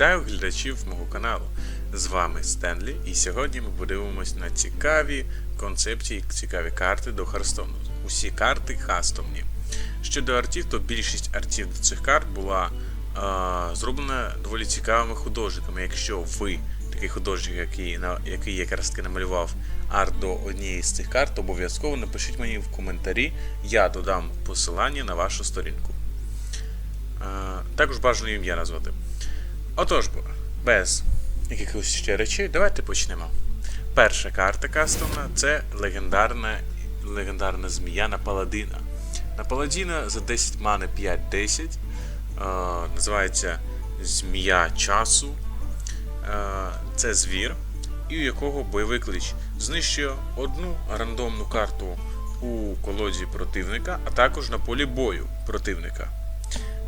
Вітаю глядачів мого каналу. З вами Стенлі, і сьогодні ми подивимось на цікаві концепції, цікаві карти до Харстону. Усі карти хастомні. Щодо артів, то більшість артів до цих карт була е, зроблена доволі цікавими художниками. Якщо ви такий художник, який, на, який якраз таки намалював арт до однієї з цих карт, то обов'язково напишіть мені в коментарі, я додам посилання на вашу сторінку. Е, також бажано ім'я назвати. Отож, без якихось ще речей, давайте почнемо. Перша карта кастомна це легендарна, легендарна змія на паладина. На паладіна за 10 мани 5-10. Е, називається Змія часу. Е, це звір, і у якого бойовий клич знищує одну рандомну карту у колоді противника, а також на полі бою противника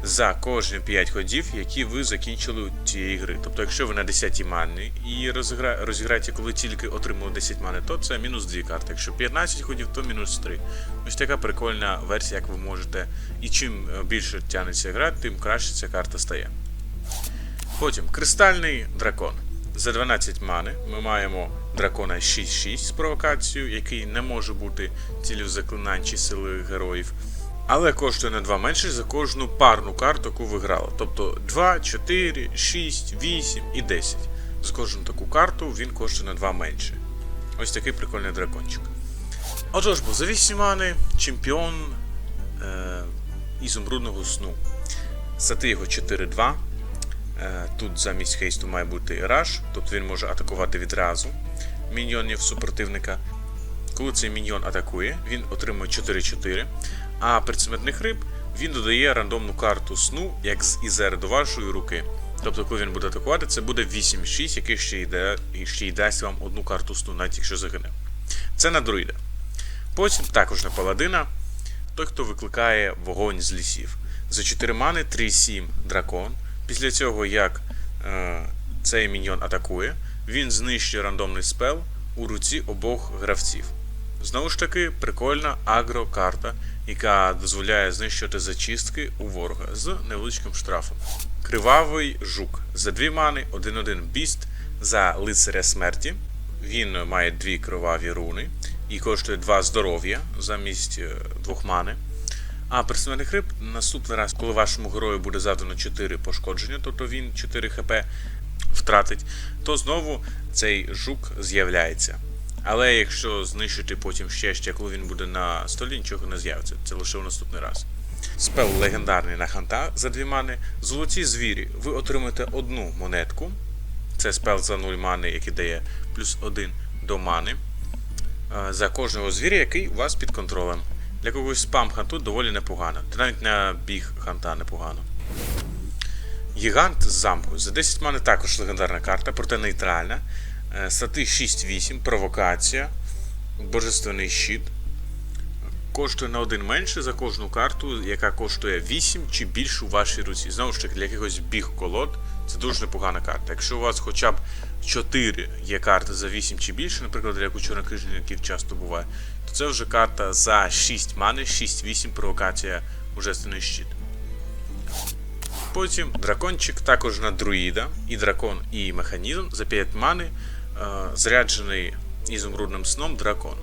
за кожні 5 ходів, які ви закінчили у цієї гри. Тобто, якщо ви на 10 мани і розігра... розіграєте, коли тільки отримали 10 мани, то це мінус 2 карти. Якщо 15 ходів, то мінус 3. Ось така прикольна версія, як ви можете. І чим е, більше тягнеться гра, тим краще ця карта стає. Потім кристальний дракон. За 12 мани ми маємо дракона 6-6 з провокацією, який не може бути цілів заклинань чи сили героїв але коштує на 2 менше за кожну парну карту, яку ви грали. Тобто 2, 4, 6, 8 і 10. За кожну таку карту він коштує на 2 менше. Ось такий прикольний дракончик. Отож, бо за 8 мани чемпіон е, ізумрудного сну. Сати його 4-2. Е, тут замість хейсту має бути раш, тобто він може атакувати відразу міньйонів супротивника. Коли цей міньйон атакує, він отримує 4-4. А предсмертних риб він додає рандомну карту сну, як з Ізери до вашої руки. Тобто, коли він буде атакувати, це буде 8-6, який ще йде, ще й дасть вам одну карту сну, навіть якщо загине. Це на друїда. Потім також на паладина, той, хто викликає вогонь з лісів. За 4 мани 3-7 дракон. Після цього, як е, цей міньйон атакує, він знищує рандомний спел у руці обох гравців. Знову ж таки, прикольна агро-карта, яка дозволяє знищувати зачистки у ворога з невеличким штрафом. Кривавий жук за дві мани, 1-1 біст за лицаря смерті. Він має дві криваві руни і коштує 2 здоров'я замість е, двох мани. А персональний риб наступний раз, коли вашому герою буде завдано 4 пошкодження, тобто він 4 хп втратить, то знову цей жук з'являється. Але якщо знищити потім ще ще, коли він буде на столі, нічого не з'явиться. Це лише у наступний раз. Спел легендарний на ханта за дві мани. Золоті звірі. Ви отримаєте одну монетку. Це спел за 0 мани, який дає плюс 1 до мани. За кожного звіря, який у вас під контролем. Для когось спам ханту доволі непогано. Та навіть на біг ханта непогано. Гігант з замку. За 10 мани також легендарна карта, проте нейтральна. Сати 6-8, провокація, божественний щит. Коштує на один менше за кожну карту, яка коштує 8 чи більше у вашій руці. Знову ж таки, для якихось біг колод це дуже непогана карта. Якщо у вас хоча б 4 є карти за 8 чи більше, наприклад, як у чорнокнижників часто буває, то це вже карта за 6 мани, 6-8 провокація, божественний щит. Потім дракончик також на друїда, і дракон, і механізм за 5 мани. Заряджений ізумрудним сном дракон.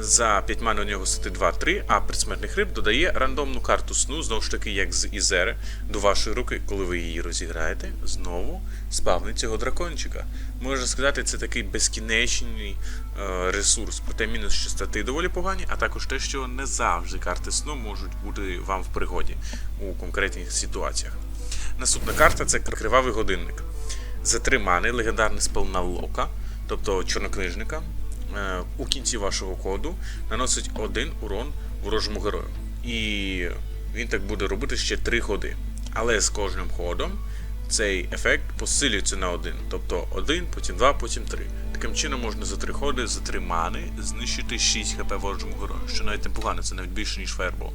За 5 мани у нього сити 2-3, а предсмертних риб додає рандомну карту сну, знову ж таки, як з Ізери, до вашої руки, коли ви її розіграєте, знову спавнить цього дракончика. Можна сказати, це такий безкінечний е, ресурс. Проте мінус, що стати доволі погані, а також те, що не завжди карти сну можуть бути вам в пригоді у конкретних ситуаціях. Наступна карта це кривавий годинник. За 3 мани легендарний спел на лока, тобто чорнокнижника, у кінці вашого коду наносить один урон ворожому герою. І він так буде робити ще 3 ходи. Але з кожним ходом цей ефект посилюється на один. Тобто 1, потім 2, потім 3. Таким чином можна за 3 ходи, за 3 мани знищити 6 хп ворожому герою, що навіть непогано, це навіть більше, ніж фаербол.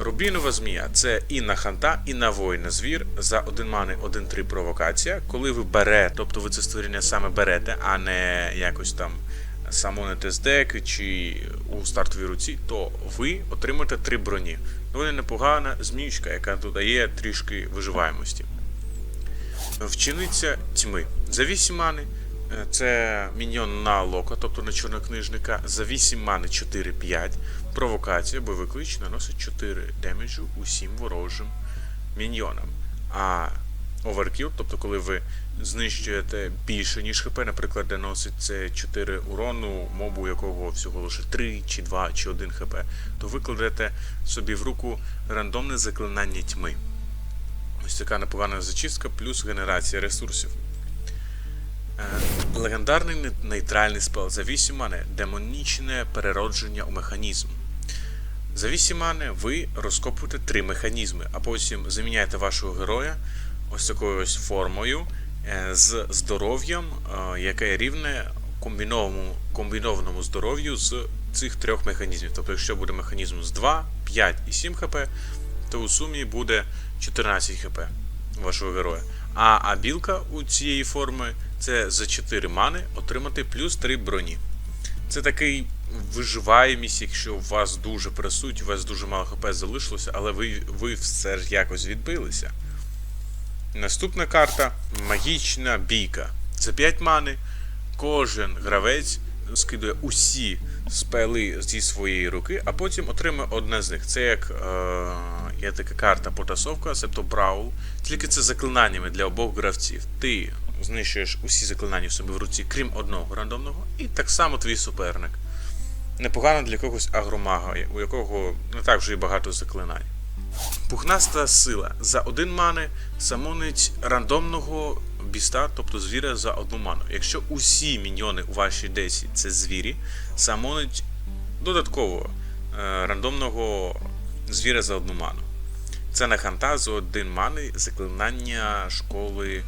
Рубінова змія це і на ханта, і на воїна звір за 1 мани 1-3 провокація. Коли ви берете, тобто ви це створення саме берете, а не якось там самоните з деки чи у стартовій руці, то ви отримаєте 3 броні. Доволі непогана зміючка, яка додає трішки виживаємості. Вчениця тьми. За 8 мани це міньйон на лока, тобто на чорнокнижника. За 8 мани 4-5. Провокація, бойовий клич наносить 4 демеджу усім ворожим міньйонам. А оверкіл, тобто коли ви знищуєте більше, ніж ХП, наприклад, де носить це 4 урону, мобу якого всього лише 3, чи 2, чи 1 ХП, то ви кладете собі в руку рандомне заклинання тьми. Ось така непогана зачистка, плюс генерація ресурсів. Е, Легендарний нейтральний спел за 8 мани демонічне переродження у механізм. За 8 мани ви розкопуєте три механізми, а потім заміняєте вашого героя ось такою ось формою е, з здоров'ям, е, яке рівне комбінованому, комбінованому здоров'ю з цих трьох механізмів. Тобто, якщо буде механізм з 2, 5 і 7 хп, то у сумі буде 14 хп вашого героя. А, білка у цієї форми це за 4 мани отримати плюс 3 броні. Це такий виживаємість, якщо у вас дуже пресуть, у вас дуже мало хп залишилося, але ви, ви все ж якось відбилися. Наступна карта магічна бійка. За 5 мани кожен гравець скидує усі спели зі своєї руки, а потім отримує одне з них. Це як е, є така карта потасовка, себто Браул. Тільки це заклинаннями для обох гравців. Ти знищуєш усі заклинання в собі в руці, крім одного рандомного, і так само твій суперник. Непогано для когось агромага, у якого не так вже і багато заклинань. Пухнаста сила за один мани самонить рандомного біста, тобто звіра за одну ману. Якщо усі міньйони у вашій десі це звірі, самонить додатково е, рандомного звіра за одну ману. Це на ханта за один мани заклинання школи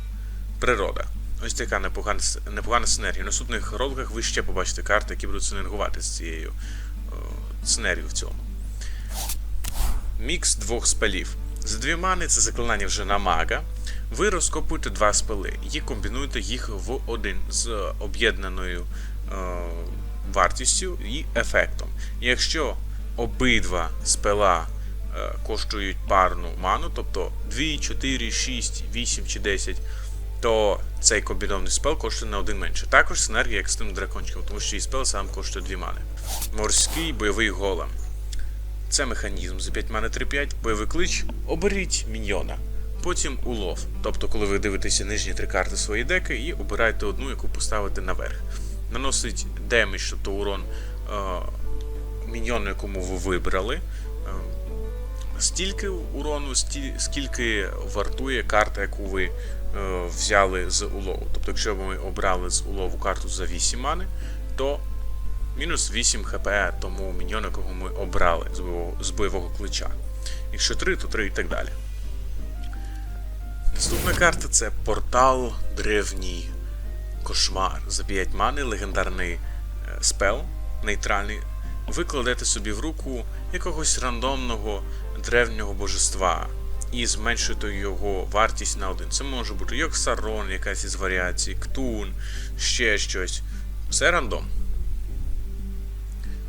природа. Ось така непогана, непогана синергія. В наступних роликах ви ще побачите карти, які будуть синергувати з цією е, синергією в цьому. Мікс двох спелів. За дві мани це заклинання вже на мага. Ви розкопуєте два спели і комбінуєте їх в один з об'єднаною е, вартістю і ефектом. Якщо обидва спела е, коштують парну ману, тобто 2, 4, 6, 8 чи 10, то цей комбінований спел коштує на один менше. Також синергія як з тим дракончиком, тому що і спел сам коштує 2 мани. Морський бойовий голем. Це механізм за 5 мани 3-5, бойовий клич, оберіть міньйона. Потім улов. Тобто, коли ви дивитеся нижні три карти своєї деки і обираєте одну, яку поставите наверх. Наносить демедж, тобто урон е, міньйону, якому ви вибрали. Стільки урону, сті, скільки вартує карта, яку ви е, взяли з улову. Тобто, якщо ми обрали з улову карту за 8 мани, то мінус 8 хп тому міньйону, якого ми обрали з бойового, з бойового клича. Якщо 3, то 3 і так далі. Наступна карта це портал Древній Кошмар. За 5 мани легендарний е, спел, нейтральний. Ви кладете собі в руку якогось рандомного древнього божества і зменшуєте його вартість на один. Це може бути Йоксарон, якась із варіацій, Ктун, ще щось. Все рандом.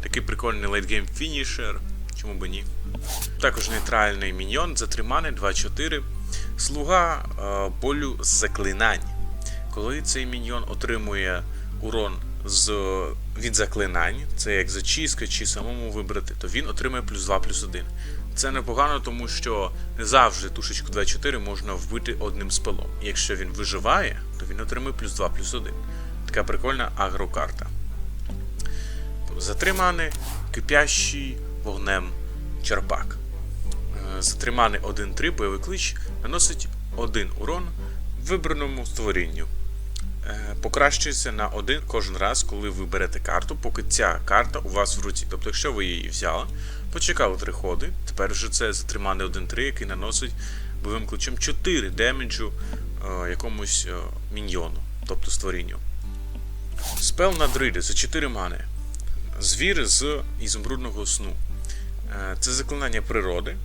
Такий прикольний лейтгейм фінішер. Чому би ні? Також нейтральний міньйон за 3 2-4. Слуга е, болю заклинань. Коли цей міньйон отримує урон з, від заклинань, це як зачистка чи самому вибрати, то він отримує плюс 2 плюс 1. Це непогано, тому що не завжди тушечку 2-4 можна вбити одним спелом. Якщо він виживає, то він отримує плюс 2 плюс 1. Така прикольна агрокарта. За три мани кипящий вогнем черпак. Е, За три 1-3 бойовий клич наносить один урон вибраному створінню. Е, Покращується на один кожен раз, коли ви берете карту, поки ця карта у вас в руці. Тобто, якщо ви її взяли, почекали три ходи, тепер вже це за три 1-3, який наносить бойовим кличем 4 демеджу е, якомусь е, міньйону, тобто створінню. Спел на дриди за 4 мани. Звір з ізумрудного сну. Це заклинання природи.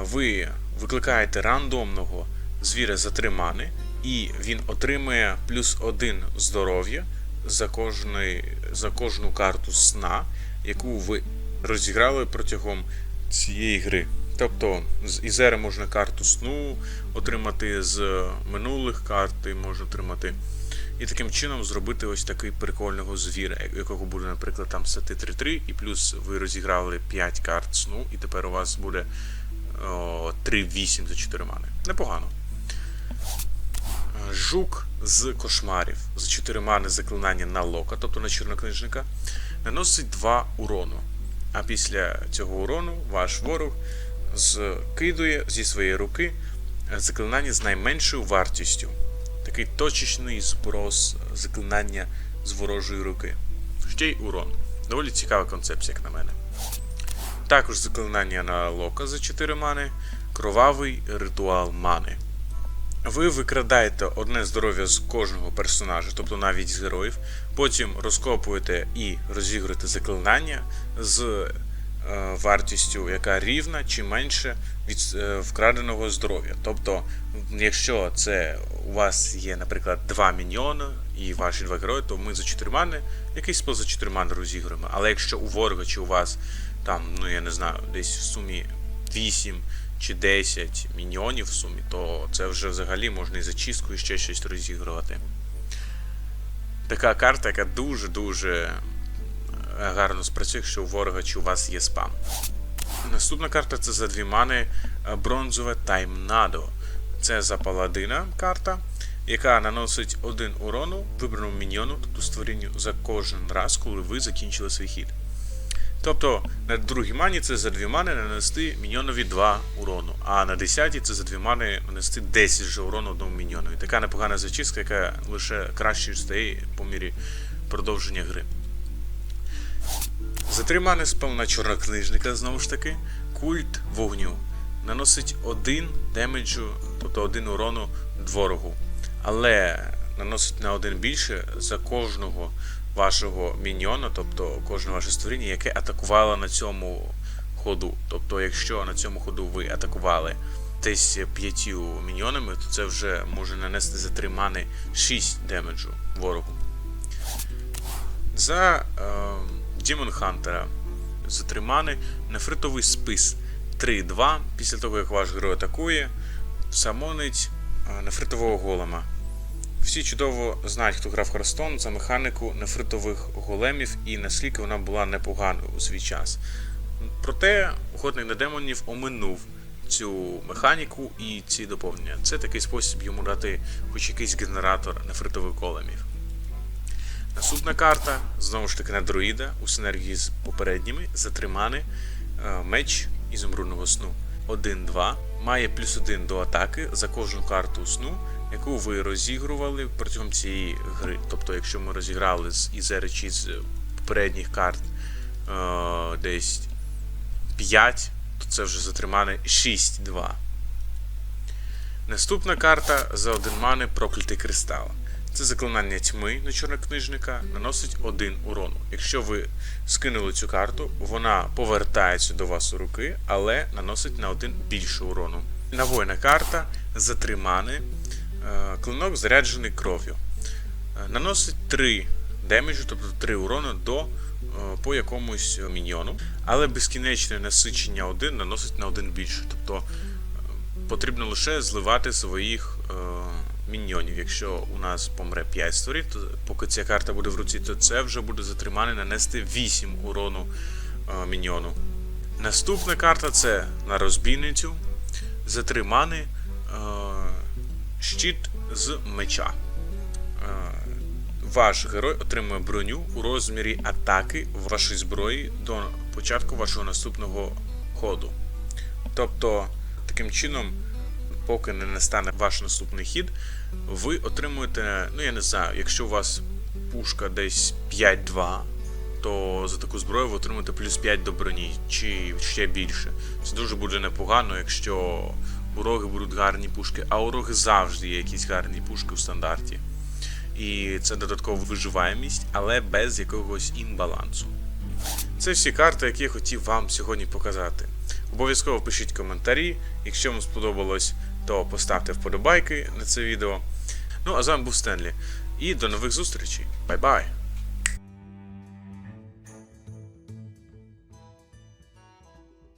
Ви викликаєте рандомного звіра за 3 мани, і він отримує плюс 1 здоров'я за, кожний, за кожну карту сна, яку ви розіграли протягом цієї гри. Тобто з Ізери можна карту сну отримати, з минулих карт можна отримати. І таким чином зробити ось такий прикольного звіра, якого буде, наприклад, там стати 3-3, і плюс ви розіграли 5 карт сну, і тепер у вас буде о, 3-8 за 4 мани. Непогано. Жук з кошмарів за 4 мани заклинання на лока, тобто на чорнокнижника, наносить 2 урону. А після цього урону ваш ворог скидує зі своєї руки заклинання з найменшою вартістю. Такий точечний зброс заклинання з ворожої руки. Ще й урон. Доволі цікава концепція, як на мене. Також заклинання на лока за 4 мани, кровавий ритуал мани. Ви викрадаєте одне здоров'я з кожного персонажа, тобто навіть з героїв, потім розкопуєте і розігруєте заклинання з е, вартістю, яка рівна чи менше від е, вкраденого здоров'я. Тобто, якщо це у вас є, наприклад, два міньйони і ваші два герої, то ми за 4 мани якийсь спел за 4 мани розігруємо. Але якщо у ворога чи у вас там, ну я не знаю, десь в сумі 8 чи 10 міньйонів в сумі, то це вже взагалі можна і зачистку і ще щось розігрувати. Така карта, яка дуже-дуже гарно спрацює, якщо у ворога чи у вас є спам. Наступна карта це за дві мани е, бронзове Таймнадо. Це за паладина карта, яка наносить один урону вибраному міньйону, тобто створінню за кожен раз, коли ви закінчили свій хід. Тобто на другій мані це за дві мани нанести міньйонові 2 урону, а на 10 це за дві мани нанести 10 же урону одному міньйону. І така непогана зачистка, яка лише краще стає по мірі продовження гри. За три мани спел на чорнокнижника, знову ж таки, культ вогню. Наносить один демеджу, тобто один урону ворогу. Але наносить на один більше за кожного вашого міньйона, тобто кожне ваше створіння, яке атакувало на цьому ходу. Тобто, якщо на цьому ходу ви атакували десь п'ятью міньйонами, то це вже може нанести за три мани 6 демеджу ворогу. За е, Дімон Хантера за три мани нефритовий спис 3-2. Після того, як ваш герой атакує, самонить е, нефритового голема. Всі чудово знають, хто грав Харстон за механіку нефритових големів і наскільки вона була непоганою у свій час. Проте охотник на демонів оминув цю механіку і ці доповнення. Це такий спосіб йому дати хоч якийсь генератор нефритових големів. Наступна карта, знову ж таки на друїда у синергії з попередніми за три мани е, меч ізумрудного сну 1-2. Має плюс 1 до атаки за кожну карту сну, яку ви розігрували протягом цієї гри. Тобто, якщо ми розіграли з Ізери чи з попередніх карт е, десь 5, то це вже за три 6-2. Наступна карта за один мани проклятий кристал. Це заклинання тьми на чорнокнижника наносить один урону. Якщо ви скинули цю карту, вона повертається до вас у руки, але наносить на один більше урону. Навойна карта за три мани. е, Клинок заряджений кров'ю. Е, Наносить 3 демеджу, тобто 3 урону до е, по якомусь міньйону, але безкінечне насичення 1 наносить на один більше. Тобто е, потрібно лише зливати своїх е, міньйонів. Якщо у нас помре 5 створів, то поки ця карта буде в руці, то це вже буде затримане нанести 8 урону е, міньйону. Наступна карта це на розбійницю. За 3 мани е, щит з меча. Е, ваш герой отримує броню у розмірі атаки вашої зброї до початку вашого наступного ходу. Тобто, таким чином, поки не настане ваш наступний хід, ви отримуєте, ну я не знаю, якщо у вас пушка десь 5-2, то за таку зброю ви отримуєте плюс 5 до броні, чи ще більше. Це дуже буде непогано, якщо у роги будуть гарні пушки, а у роги завжди є якісь гарні пушки в стандарті. І це додаткова виживаємість, але без якогось імбалансу. Це всі карти, які я хотів вам сьогодні показати. Обов'язково пишіть коментарі. Якщо вам сподобалось, то поставте вподобайки на це відео. Ну а з вами був Стенлі. І до нових зустрічей. Бай-бай!